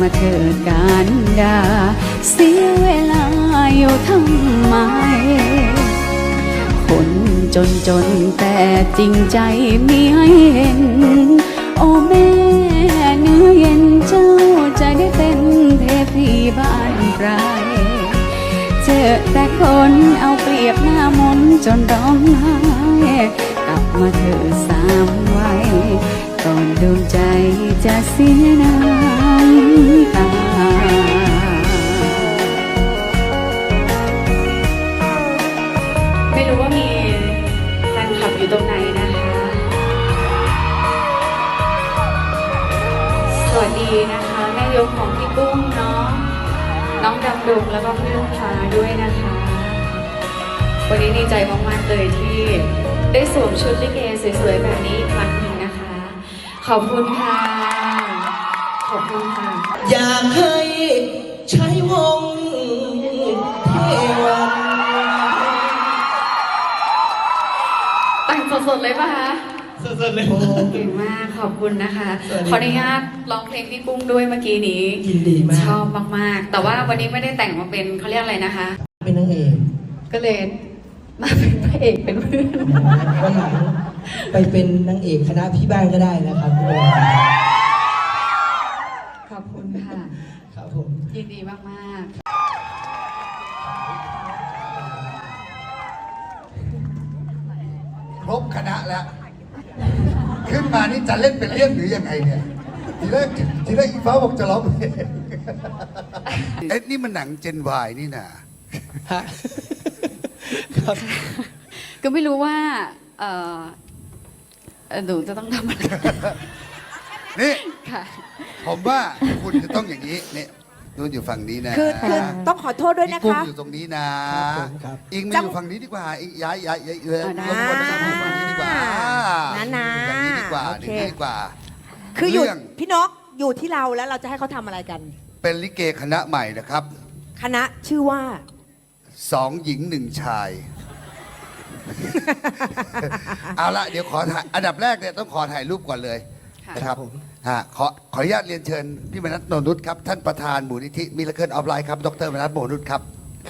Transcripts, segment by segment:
มาเถิดการดาเสียเวลาอยู่ทำไม คนจนจนแต่จริงใจมีให้เห็น โอ้แม่เนื้อเย็นเจ้าจะได้เป็นเทพีบ้านใครเจอแต่คนเอาเปรียบหน้ามนจนร้องไห้กลับมาเธอสามไว้ก่อนดวงใจจะเสียน้ำ ตาไม่รู้ว่ามีแฟนคลับอยู่ตรงไหนนะคะ สวัสดีนะคะ แม่ยกของพี่กุ้งเนาะน้องดำดงแล้วก็พี่ลูกฟ้าด้วยนะคะ วันนี้ดีใจมากๆเลยที่ได้สวมชุดลิเกสวยๆแบบนี้อีกครั้งหนึ่งนะคะ ขอบคุณค่ะ อยากให้ใช้วงเทวัน แต่งสดๆเลยป่ะคะสดๆเลยโอ้เก่งมากขอบคุณนะคะ สวัสดีขออนุญาตร้องเพลงพี่กุ้งด้วยเมื่อกี้นี้ยินดีมาก ชอบมากๆ แต่ว่าวันนี้ไม่ได้แต่งมาเป็นเขาเรียกอะไรนะคะ เป็นนางเอกก็เลยมาเป็นพระเอกเป็นเพื่อน วันหลังไปเป็นนางเอกคณะพี่บ้านก็ได้นะครับ ขอบคุณค่ะ ครับผม ยินดีมากครบคณะแล้ว ขึ้นมานี่จะเล่นเป็นเรื่องหรือยังไงเนี่ย ทีแรกทีแรกอีฟ้าบอกจะร้องเพลงเอ๊ะนี่มันหนังเจนวายนี่นะฮะครับๆก็ไม่รู้ว่าเอ่อเอ่อหนูจะต้องทำอะไร นี่ ค่ะ ผมว่าคุณจะต้องอย่างนี้เนี่ย นู่นอยู่ฝั่งนี้นะคือคือต้องขอโทษด้วยนะกุ้งคะ อยู่ตรงนี้นะครับผมครับอิงมาจัองยู่ฝั่งนี้ดีกว่าอิงย้ายย้ายย้ายเออเอานะรบกวนมาอยู่ฝั่งนี้ดีกว่านะนะฝั่งนี้ดีกว่าโอเคนี่ดีกว่า คืออยู่เรื่อง พี่นกอยู่ที่เราแล้วเราจะให้เขาทำอะไรกัน เป็นลิเกคณะใหม่นะครับคณะชื่อว่า สองหญิงหนึ่งชาย เอาละเดี๋ยวขอถ่ายอันดับแรกเนี่ยต้องขอถ่ายรูปก่อนเลยค่ะนะครับ ฮะขอขออนุญาตเรียนเชิญพี่มนัทโนนุชครับ ท่านประธานมูลนิธิมิลเคิลออฟไลน์ครับ ดรมนัทโนนุชครับ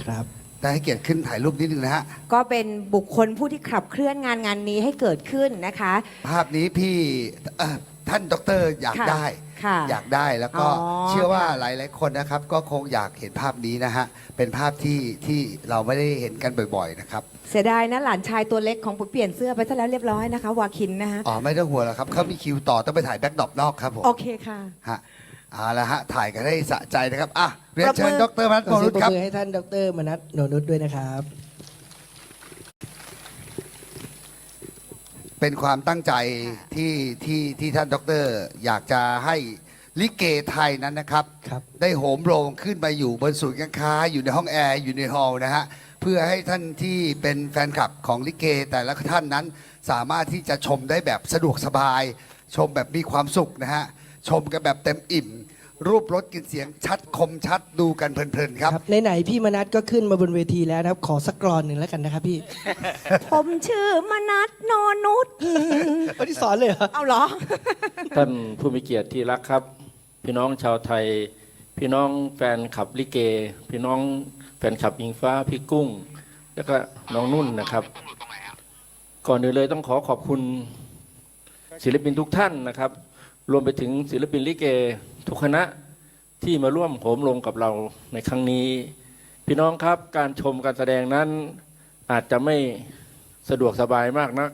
ครับ ได้ให้เกียรติขึ้นถ่ายรูปนิดนึงนะฮะ ก็เป็นบุคคลผู้ที่ขับเคลื่อนงานงานนี้ให้เกิดขึ้นนะคะ ภาพนี้พี่เอ่อท่านดรอยากค่ะ ได้ ค่ะอยากได้แล้วก็อ๋อเชื่อว่าค่ะหลายๆคนนะครับ ก็คงอยากเห็นภาพนี้นะฮะเป็นภาพที่ที่เราไม่ได้เห็นกันบ่อยๆนะครับเสียดายนะหลานชายตัวเล็กของผมเปลี่ยนเสื้อไปซะแล้วเรียบร้อยนะคะ วาคินนะคะอ๋อไม่ต้องห่วงแล้วครับเขามีคิวต่อต้องไปถ่ายแบ็กดรอปนอกครับผมโอเคค่ะ ฮะเอาละฮะถ่ายกันได้สะใจนะครับอะเรียนปรบมือเชิญดรมนัทขโมอเสีนุยงชปรบครับมือให้ท่านดรมนัทโนนุชด้วยนะครับ เป็นความตั้งใจที่ที่ที่ท่านดร อยากจะให้ลิเกไทยนั้นนะครับ ครับ ได้โหมโรงขึ้นมาอยู่บนศูนย์การค้า อยู่ในห้องแอร์ อยู่ในฮอลล์นะฮะ เพื่อให้ท่านที่เป็นแฟนคลับของลิเกแต่ละท่านนั้น สามารถที่จะชมได้แบบสะดวกสบาย ชมแบบมีความสุขนะฮะ ชมกันแบบเต็มอิ่ม รูปรสกลินเสียงชัดคมชัดดูกันเพลินๆครับ ครับไหนๆพี่มนัทก็ขึ้นมาบนเวทีแล้วนะครับ ขอสักกรอนหนึ่งแล้วกันนะครับพี่ ผมชื่อมนัทนอนุชวันที่สอนเลยเหรอ เอาเหรอ ท่านผู้มีเกียรติที่รักครับ พี่น้องชาวไทย พี่น้องแฟนขับลิเก พี่น้องแฟนขับอิงฟ้าพี่กุ้ง แล้วก็น้องนุ่นนะครับ ก่อนอื่นเลยต้องขอขอบคุณ ศิลปินทุกท่านนะครับ รวมไปถึงศิลปินลิเกทุกคณะที่มาร่วมโหมลงกับเราในครั้งนี้ พี่น้องครับการชมการแสดงนั้นอาจจะไม่สะดวกสบายมากนัก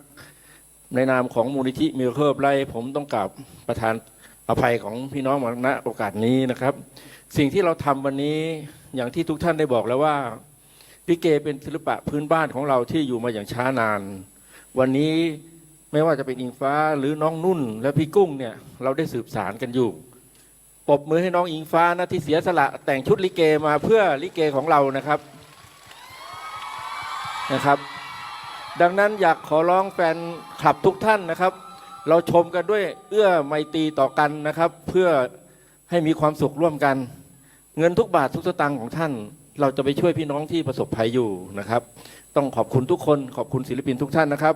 ในนามของมูลนิธิมิราเคิลไลผมต้องกราบประธานอภัยของพี่น้องมาณโอกาสนี้นะครับ สิ่งที่เราทำวันนี้อย่างที่ทุกท่านได้บอกแล้วว่าลิเกเป็นศิลปะพื้นบ้านของเราที่อยู่มาอย่างช้านาน วันนี้ ไม่ว่าจะเป็นอิงฟ้าหรือน้องนุ่น และพี่กุ้งเนี่ยเราได้สืบสารกันอยู่ปรบมือให้น้องอิงฟ้านะที่เสียสละแต่งชุดลิเกมาเพื่อลิเกของเรานะครับนะครับ ดังนั้นอยากขอร้องแฟนคลับทุกท่านนะครับ เราชมกันด้วยเอื้อไมตรีต่อกันนะครับ เพื่อให้มีความสุขร่วมกัน เงินทุกบาททุกสตางค์ของท่าน เราจะไปช่วยพี่น้องที่ประสบภัยอยู่นะครับ ต้องขอบคุณทุกคนขอบคุณศิลปินทุกท่านนะครับ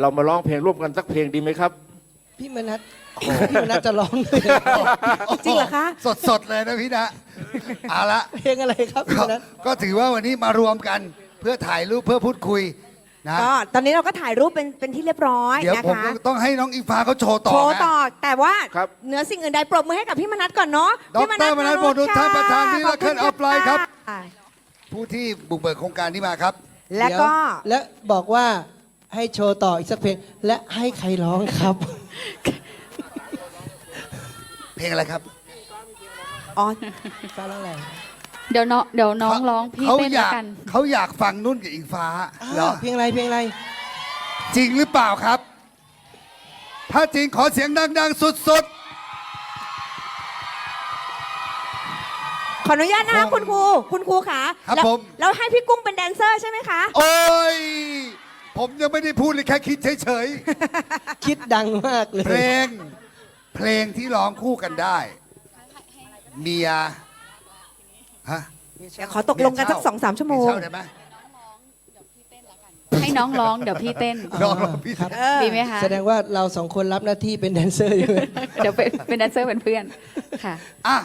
เรามาร้องเพลงร่วมกันสักเพลงดีไหมครับ พี่มนัทโอ้โหพี่มนัทจะร้องเลยจริงเหรอคะสดๆเลยนะพี่นะ เอาละเพลงอะไรครับพี่ก็มนัทก็ถือว่าวันนี้มารวมกันเพื่อถ่ายรูปเพื่อพูดคุยนะ ก็ตอนนี้เราก็ถ่ายรูปเป็นเป็นที่เรียบร้อยเดี๋ยวนะผมคะต้องให้น้องอิงฟ้าเขาโชว์ต่อโชว์นะต่อแต่ว่าครับ เหนือสิ่งอื่นใดปรบมือให้กับพี่มนัทก่อนเนาะดรพี่มนัสโมนุษย์ท่านประธานที่รักขบคุณเคิลอัพไลน์ครับ ค่ะผู้ที่บุกเบิกโครงการนี้มาครับ แล้วก็ เดี๋ยและบอกว่า ให้โชว์ต่ออีกสักเพลง และให้ใครร้องครับ เพลงอะไรครับอ๋อฟ้าร้องอะไรเดี๋ยวน้องเดี๋ยวน้องร้องพี่เขาเต้นอแล้วยากกัน เขาอยากฟังนุ่นกับอิงฟ้าเหรอเพลงอะไรเพลงอะไร จริงหรือเปล่าครับ ถ้าจริงขอเสียงดัง ๆ สุด ขออนุญาตนะคะคุณครู คุณครูขาครับแล้วผม แล้วให้พี่กุ้งเป็นแดนเซอร์ใช่ไหมคะ ๆ โอ้ย ผมยังไม่ได้พูดเลยแค่คิดเฉยคิดดังมากเลยๆเพลงเพลงที่ร้องคู่กันได้ เมียฮะเดี๋ยวขอตกลงกันสักสองสามชั่วโมง เช่าได้ไหมให้น้องร้องเดี๋ยวพี่เต้น ลองลองพี่ครับเออดีไหมคะ แสดงว่าเราสองคนรับหน้าที่เป็นแดนเซอร์อยู่ เดี๋ยวเป็นเป็นแดนเซอร์เป็นเพื่อนค่ะ อะ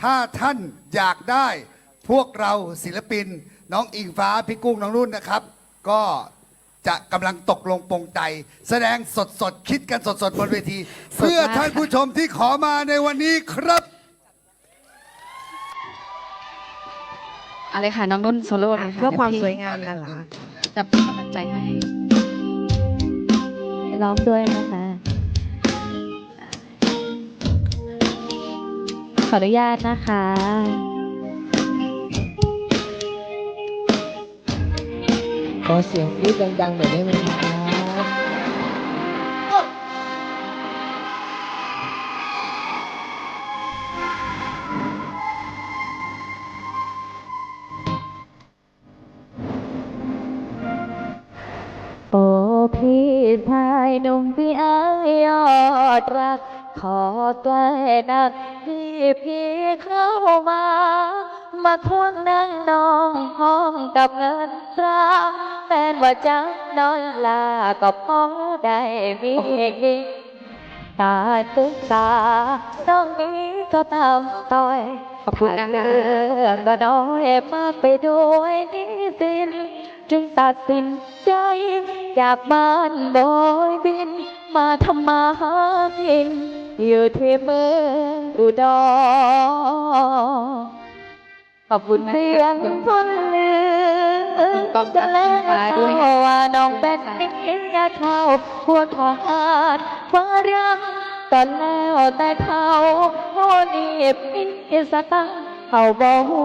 ถ้าท่านอยากได้พวกเราศิลปิน น้องอิงฟ้า พี่กุ้งน้องนุ่นนะครับ ก็ จะกำลังตกลงปรงใจ แสดงสดสดๆคิดกันสดสดๆบนเวทีสดมากเพื่อท่านผู้ชมที่ขอมาในวันนี้ครับ อะไรค่ะ น้องนุ่นโซโล่เลยค่ะเพื่อความดี๋สวยงามนั่นเหรอจะเป็นกำลังใจให้ ร้องด้วยนะคะ ขออนุญาตนะคะ อเสียงกรี๊ดดังๆหน่อยได้ไหมครับโอ้พี่ชายหนุ่มที่อายยอดรัก ขอตัวนักที่พี่เข้ามา มาทวงนั่งนองห้องกับเงินตราแฟนว่า จังนอนลาก็พอได้มีกินการศึกษาต้องมีก็ตามต่อยขอบคุณนะเรื่องก็น้อยมากไปด้วยนิสินจึงตัดสินใจจากบ้านบอยบิน มาทำมาหากินอยู่ที่เมืองอุดรขอบคุณเสียงคนเลือ จะแล้วว่าน้องเป็นนิยาเท่าพวกทหารฟ้ารังก็แล้วแต่เขาโอ้นี่พิสตังเขาบอกหู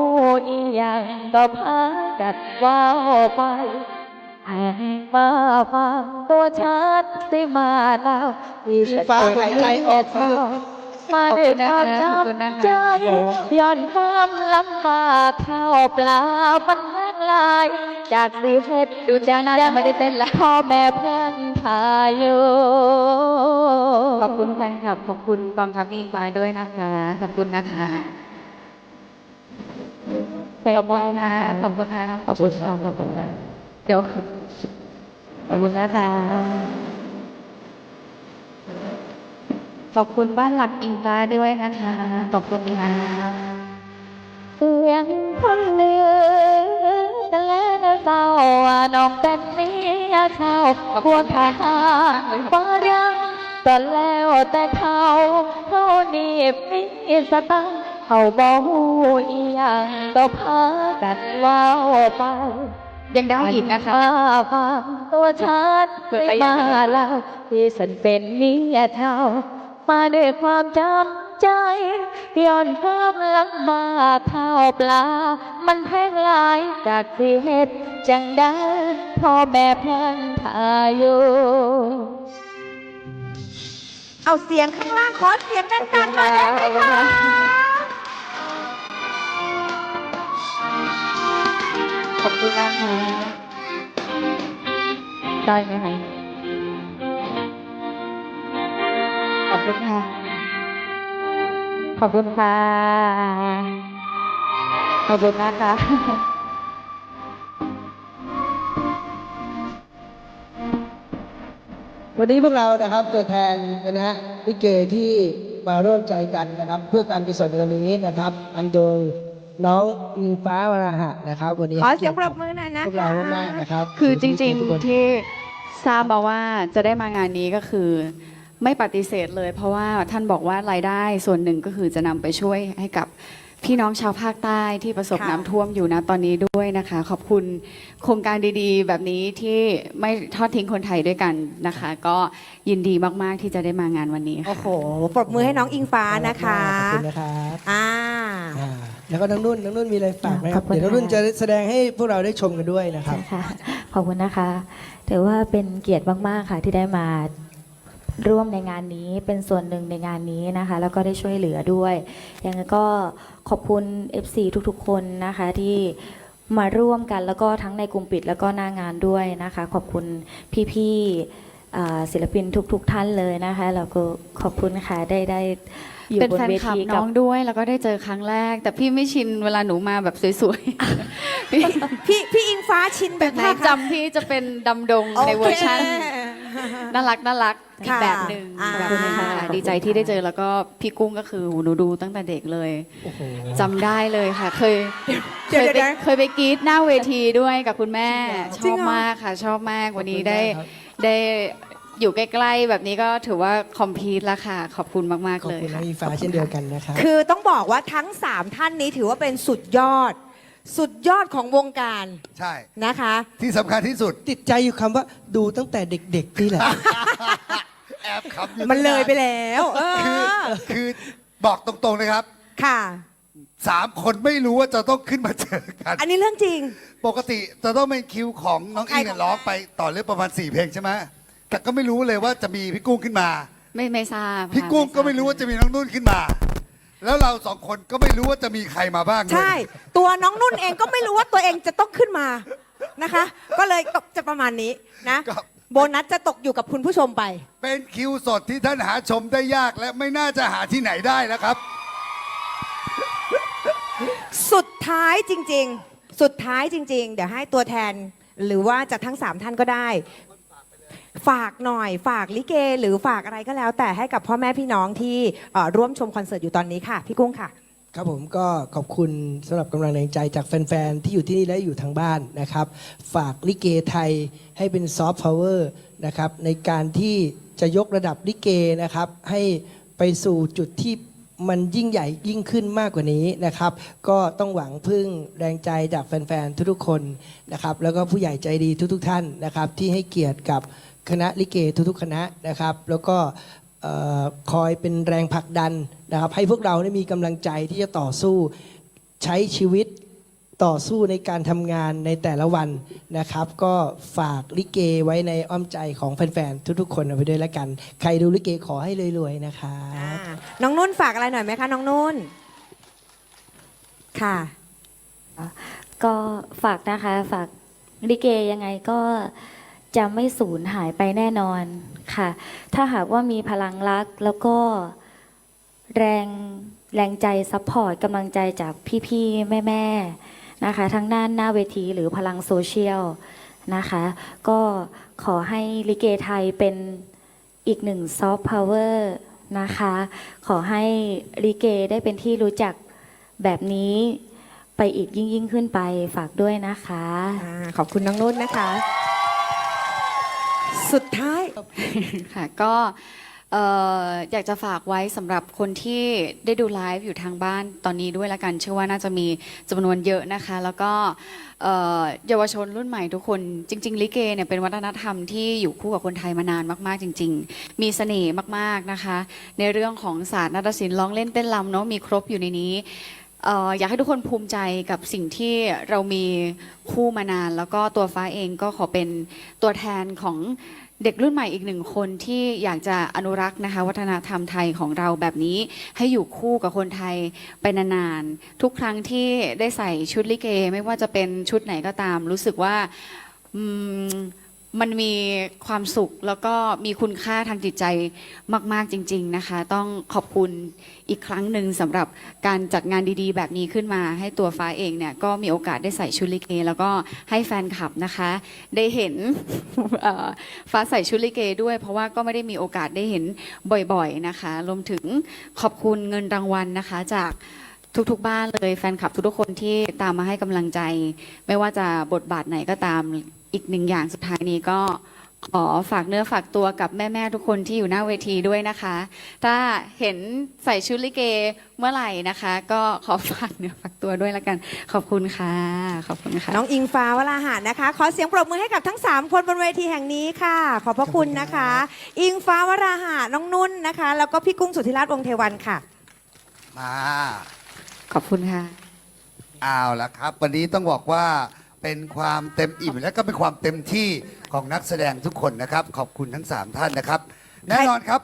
อีหยังก็พากันว้าวไปให้มาฟังตัวชัดสิมาแล้วฟ้าหายใจออกเธอมาด้วยความจำใจย้อนความลำบากข้าวเปล่ามันแห้ง ลาย จากสีเพชรดูเจ้าน่าไม่ได้เต้นละพ่อแม่เพื่อนพายุขอบคุณแฟนคลับขอบคุณกองทัพอิงฟ้าด้วยนะคะขอบคุณนะคะไปเอาบอลนะขอบคุณค่ะขอบคุณค่ะขอบคุณค่ะเดี๋ยวขอบคุณนะคะขอบคุณบ้านหลักอิงฟ้าด้วยนะคะขอบคุณค่ะเสียงคนเลือ และเศร้าว่าน้องเป็นเมียเขาพวกทหารฟ้ายังก็แล้วแต่เขาเขานี่มีสตังค์เขาบอกหูอีหยังก็พากันเว่าไปยังได้อีกนะคะมาฟังตัวฉันได้มาเล่าที่ฉันเป็นเมียเท่ามาด้วยความจำ ใจย้อนความลำบากข้าปลา มันแพงหลายจากที่เฮ็ดจังได้พ่อแม่เพิ่นพาอยู่เอาเสียงข้างล่างขอเสียงดังๆหน่อยได้ไหมคะขอบคุณนะคะได้ไหมคะขอบคุณค่ะ ขอบคุณค่ะ ขอบคุณนะคะวันนี้พวกเรานะครับตัวแทนนะฮะลิเกที่มาร่วมใจกันนะครับ เพื่อการกุศลในวันนี้นะครับ อันโดยน้องอิงฟ้าวราหะนะครับ วันนี้ขอเสียงปรบมือหน่อยนะพวกเรามากๆนะครับ คือจริงทุกคนๆที่ทราบมาว่าจะได้มางานนี้ก็คือ ไม่ปฏิเสธเลย เพราะว่าท่านบอกว่ารายได้ส่วนหนึ่งก็คือจะนำไปช่วยให้กับพี่น้องชาวภาคใต้ที่ประสบค่ะ น้ำท่วมอยู่นะตอนนี้ด้วยนะคะ ขอบคุณโครงการดีๆ แบบนี้ที่ไม่ทอดทิ้งคนไทยด้วยกันนะคะ ก็ยินดีมากๆที่จะได้มางานวันนี้ค่ะ โอ้โห ปรบมือให้น้องอิงฟ้านะคะขอบคุณนะครับ อ่า อ่าแล้วก็น้องนุ่นน้องนุ่นมีอะไรฝากไหมครับ ขอบคุณเดี๋ยวน้องนุ่นค่ะจะแสดงให้พวกเราได้ชมกันด้วยนะครับ ค่ะขอบคุณนะคะ ถือว่าเป็นเกียรติมาก ๆ ค่ะที่ได้มา ร่วมในงานนี้เป็นส่วนหนึ่งในงานนี้นะคะ แล้วก็ได้ช่วยเหลือด้วยยังไงก็ขอบคุณ FC ทุกๆ คนนะคะที่มาร่วมกันแล้วก็ทั้งในกลุ่มปิดแล้วก็หน้างานด้วยนะคะ ขอบคุณพี่ๆอ่าศิลปินทุกๆท่านเลยนะคะแล้วก็ขอบคุณค่ะได้ได้อยู่เป็นบนแฟนเวคลับทีน้กัอบ งด้วย แล้วก็ได้เจอครั้งแรก แต่พี่ไม่ชินเวลาหนูมาแบบสวยๆ พี่พี่พี่อิงฟ้าชินแบบไหนภาพคะจำพี่จะเป็นดำดงในเวอร์ชัน น่ารักน่ารักอีกค่ะแบบหนึ่งอ่าแบบหนึ่งค่ะดีใจที่ได้เจอแล้วก็พี่กุ้งก็คือหูหนูดูตั้งแต่เด็กเลยโอ้โหจำได้เลยค่ะ เคยเดี๋เคยวยไปเดี๋ยวนะเคยไปกรีดหน้าเวทีด้วยกับคุณแม่ ชจริองบเหรอ มากค่ะ ชอบมากวันนี้ได้ขอบคุณมากครับได้อยู่ใกล้ๆแบบนี้ก็ถือว่าคอมพลีทแล้วค่ะ ขอบคุณมากขอบๆเลยคุณน้อค่ะงอิงฟ้าเช่นเดียวกันนะครับ คือต้องบอกว่าทั้ง 3 ท่านนี้ถือว่าเป็นสุดยอด สุดยอดของวงการใช่ นะคะ ที่สำคัญที่สุด ติดใจอยู่คำว่าดูตั้งแต่เด็กๆนี่แหละ แอบขำอยู่มันเลยตั้งาไปแล้ว เอคืออ คือบอกตรงๆนะครับค่ะ สามคนไม่รู้ว่าจะต้องขึ้นมาเจอกัน อันนี้เรื่องจริง ปกติจะต้องเป็นคิวของน้องใครอิงเนี่ยของร้องไปต่อเรื่องประมาณ 4 เพลงใช่ไหมแต่ก็ไม่รู้เลยว่าจะมีพี่กุ้งขึ้นมา ไม่ไม่ทราบพี่ค่ะกุ้งทาบก็ไม่รู้ว่าจะมีน้องนุ่นขึ้นมา แล้วเราสองคนก็ไม่รู้ว่าจะมีใครมาบ้างด้วย ใช่ ตัวน้องนุ่นเองก็ไม่รู้ว่าตัวเองจะต้องขึ้นมานะคะ ก็เลยตกจะประมาณนี้นะ ครับ โบนัสจะตกอยู่กับคุณผู้ชมไป เป็นคิวสดที่ท่านหาชมได้ยากและไม่น่าจะหาที่ไหนได้แล้วครับ สุดท้ายจริง ๆ สุดท้ายจริง ๆ เดี๋ยวให้ตัวแทน หรือว่าจากทั้ง 3 ท่านก็ได้ ฝากหน่อย ฝากลิเก หรือฝากอะไรก็แล้ว แต่ให้กับพ่อแม่พี่น้องที่เอ่อร่วมชมคอนเสิร์ตอยู่ตอนนี้ค่ะ พี่กุ้งค่ะ ครับผมก็ขอบคุณสำหรับกำลังแรงใจจากแฟนๆ ที่อยู่ที่นี่และอยู่ทางบ้านนะครับ ฝากลิเกไทยให้เป็นซอฟต์พาวเวอร์นะครับในการที่จะยกระดับลิเกนะครับ ให้ไปสู่จุดที่มันยิ่งใหญ่ยิ่งขึ้นมากกว่านี้นะครับ ก็ต้องหวังพึ่งแรงใจจากแฟนๆ ทุกๆคนนะครับ แล้วก็ผู้ใหญ่ใจดีทุกๆท่านนะครับ ที่ให้เกียรติกับ คณะลิเกทุกๆคณะนะครับ แล้วก็เอ่อคอยเป็นแรงผลักดันนะครับ ให้พวกเราได้มีกำลังใจที่จะต่อสู้ใช้ชีวิตต่อสู้ในการทำงานในแต่ละวันนะครับ ก็ฝากลิเกไว้ในอ้อมใจของแฟนๆทุกๆ คนเอาไปด้วยละกัน ใครดูลิเกขอให้รวยๆนะครับอ่าน้องนุ่นฝากอะไรหน่อยไหมคะ น้องนุ่นค่ะ ก็ฝากนะคะฝากลิเกยังไงก็ จะไม่สูญหายไปแน่นอนค่ะ ถ้าหากว่ามีพลังรักแล้วก็แรงแรงใจซัพพอร์ตกำลังใจจากพี่ๆ แม่ๆนะคะ ทั้งด้านหน้าเวทีหรือพลังโซเชียลนะคะ ก็ขอให้ลิเกไทยเป็นอีกหนึ่งซอฟต์พาวเวอร์นะคะ ขอให้ลิเกได้เป็นที่รู้จักแบบนี้ไปอีกยิ่งยิ่งขึ้นไปฝากด้วยนะคะอ่าขอบคุณน้องนุ่นนะคะ สุดท้าย ค่ะก็เอ่ออยากจะฝากไว้สำหรับคนที่ได้ดูไลฟ์อยู่ทางบ้านตอนนี้ด้วยละกัน เชื่อว่าน่าจะมีจำนวนเยอะนะคะ แล้วก็เอ่อเยาวชนรุ่นใหม่ทุกคน จริง ๆ ลิเกเนี่ยเป็นวัฒนธรรมที่อยู่คู่กับคนไทยมานานมากๆ จริง ๆ มีเสน่ห์มากๆนะคะ ในเรื่องของศาสตร์นาฏศิลป์ร้องเล่นเต้นรำเนาะมีครบอยู่ในนี้ เอ่ออยากให้ทุกคนภูมิใจกับสิ่งที่เรามีคู่มานาน แล้วก็ตัวฟ้าเองก็ขอเป็นตัวแทนของ เด็กรุ่นใหม่อีกหนึ่งคนที่อยากจะอนุรักษ์นะคะ วัฒนธรรมไทยของเราแบบนี้ให้อยู่คู่กับคนไทยไปนานๆ ทุกครั้งที่ได้ใส่ชุดลิเก ไม่ว่าจะเป็นชุดไหนก็ตาม รู้สึกว่าอืม มันมีความสุขแล้วก็มีคุณค่าทางจิตใจมาก ๆจริง ๆนะคะ ต้องขอบคุณอีกครั้งหนึ่งสำหรับการจัดงานดีๆ แบบนี้ขึ้นมา ให้ตัวฟ้าเองเนี่ยก็มีโอกาสได้ใส่ชุดลิเก แล้วก็ให้แฟนคลับนะคะ ได้เห็น เอ่อฟ้าใส่ชุดลิเกด้วย เพราะว่าก็ไม่ได้มีโอกาสได้เห็นบ่อยๆนะคะรวมถึงขอบคุณเงินรางวัลนะคะจากทุกๆ บ้านเลยแฟนคลับทุกๆคนที่ตามมาให้กำลังใจ ไม่ว่าจะบทบาทไหนก็ตาม อีกหนึ่งอย่างสุดท้ายนี้ก็ขอฝากเนื้อฝากตัวกับแม่ ๆ ทุกคนที่อยู่หน้าเวทีด้วยนะคะ ถ้าเห็นใส่ชุดลิเกเมื่อไหร่นะคะ ก็ขอฝากเนื้อฝากตัวด้วยละกัน ขอบคุณค่ะ ขอบคุณค่ะ น้องอิงฟ้าวราหารนะคะ ขอเสียงปรบมือให้กับทั้ง 3 คนบนเวทีแห่งนี้ค่ะ ขอบพระคุณนะคะ อิงฟ้าวราหารน้องนุ่นนะคะ แล้วก็พี่กุ้งสุธิราชวงศ์เทวันค่ะ มา ขอบคุณค่ะ เอาละครับ วันนี้ต้องบอกว่า เป็นความเต็มอิ่มและก็เป็นความเต็มที่ของนักแสดงทุกคนนะครับ ขอบคุณทั้ง 3 ท่านนะครับ แน่นอนครับ